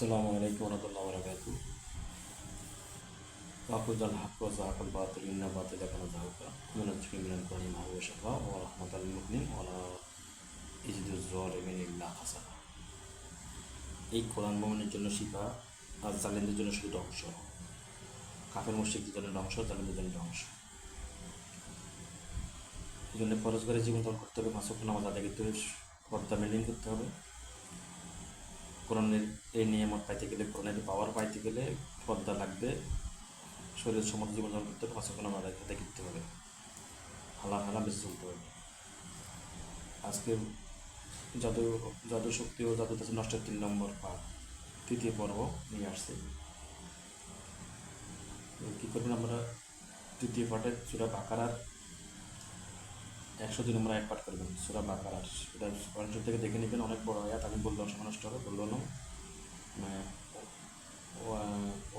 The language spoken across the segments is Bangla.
السلام عليكم ورحمة الله وبركاته وأخذ الحق وزهق الباطل إن الباطل كان زهوقا ونجزي من القرآن ما هو شفاء ورحمة للمؤمنين ولا يجد الظالمين إلا خسارا এই কোরআন মোমেনের জন্য শিফা আর জালেনদের জন্য শুধু ধ্বংস কাফের মুশ্রিকদের জন্য ধ্বংস জালেনদের জন্য ধ্বংস এই জন্য ফরজ করে জীবন যাপন করতে হবে মাসক নামাজ আদায় করতে হবে পর্দা মেনটেন করতে হবে কোরআনের এই নিয়ামত পাইতে গেলে কোরআনের পাওয়ার পাইতে গেলে পর্দা লাগবে। শরীর সম্মত জীবনযাপন করতে হবে নামাজ আদায় আদায় করতে হবে। হালা হালা বেশি চলতে হবে। আজকে জাদু জাদু শক্তি ও জাদু তাছে নষ্টের তিন নম্বর পাঠ, তৃতীয় পর্ব নিয়ে আসছে। কী করবেন আমরা তৃতীয় পাঠে চূড়া বাকারার একশো দুই নম্বর এক পাঠ করবেন, সুরা বাকারার সেটা পঞ্চম থেকে দেখে নেবেন, অনেক বড় আয়াত, আমি বললাম সময় নষ্ট হবে বলল না। মানে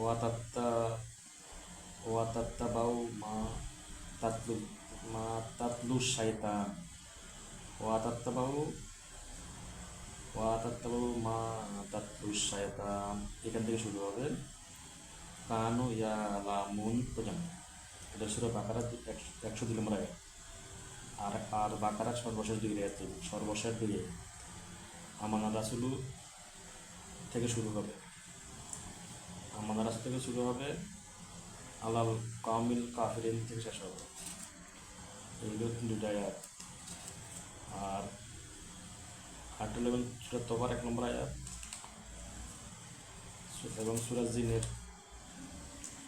ওয়া তাত্তা ওয়া তাত্তা বাউ মা তাতলু মা তাতলু শাইতান। ওয়া তাত্তা বাউ, ওয়া তাত্তা বাউ মা তাতলু শাইতান। এখান থেকে শুরু হবে, কানু ইয়া লামুন পর্যন্ত এটা সুরা বাকারার একশো দুই নম্বর আয়াত। আর আর বাকারা সর্বশেষ দিকে আছে সর্বশেষ দিকে আমানা রাসুলু থেকে শুরু হবে। আমানা রাসুল থেকে শুরু হবে আলাল কামিল কাফিরিন থেকে শেষ হবে। এইগুলো দুটা আয়াত। আর আট ইলেভেন সুরাত তোবার এক নম্বর আয়াত। এবং সুরাজ জিনের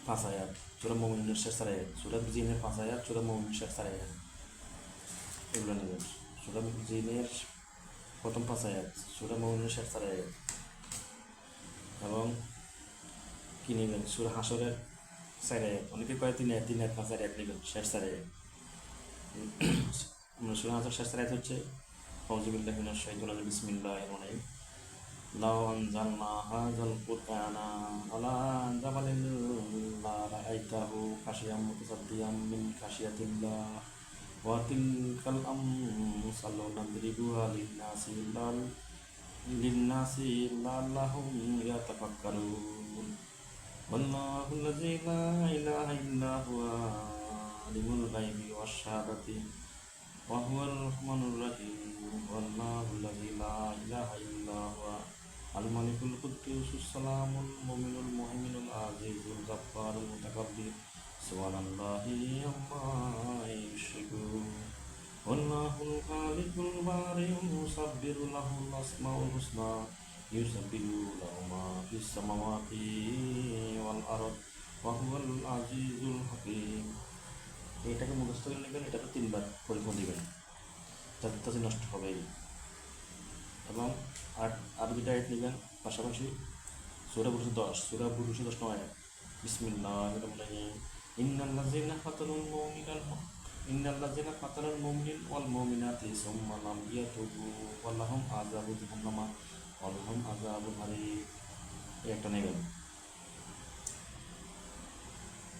পাঁচ আয়াত। সুরা মোমিনের শেষ আয়াত। সুরাত জিনের পাঁচ আয়াত, সুরা মোমিনের শেষ আয়াত। এগুলো নেবেন। সুরা জিনের প্রথম পাঁচ আয়াত সুরা মৌনের শেষ চার আয়াত। এবং কি নেবেন? সুরা হাসরের চার আয়াত। অনেকে কয় তিন আয়াত তিন আয়াত, পাঁচ আয়াত নেবেন, শেষ চার আয়াত। সুরা হাসর শেষ চার আয়াত হচ্ছে ফৌজিবুল্লাহ মিনাশ শাইতানির বিসমিল্লাহির রহমানির লাউ আনজালনা হাযাল কুরআনা আলা জাবালিন লা রাআইতাহু খাশিয়াম মুতাসাদ্দিয়াম মিন খাশিয়াতিল্লাহ। وتلك الأمثال نضربها للناس للناس لعلهم يتفكرون والله الذي لا إله إلا هو عالم الغيب والشهادة وهو الرحمن الرحيم والله الذي لا إله إلا هو الملك القدوس السلام المؤمن المهيمن العزيز الغفار المتكبر سبحان الله عما يشركون والله الخالق البارئ المصبر له الأسماء الحسنى يسبح له ما في السماوات والأرض وهو العزيز الحكيم এটাকে মুখস্থ করে নেবেন এটাকে তিনবার পরীক্ষা দিবেন যাতে তাতে নষ্ট হবে এবং আর আর দুটা আয়াত নেবেন পাশাপাশি সুরা পুরুষ দশ সুরা পুরুষ দশ নয় বিসমিল্লাহ রহমানির ইন্নাল্লাযিনা ফাতালুল মুমিনাল ইন্নাল্লাযিনা ফাতালুল একটা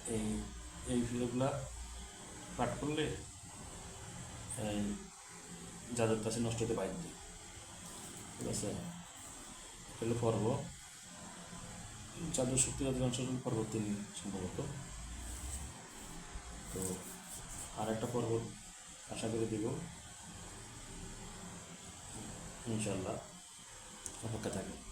এই এই পাঠ করলে কাছে নষ্ট হতে বাধ্য ঠিক আছে? পর্ব চাদর শক্তি অধিকাংশ পর্ব তিনি সম্ভবত তো আর একটা পর্ব আশা করে দিব। ইনশাল্লাহ অপেক্ষা থাকে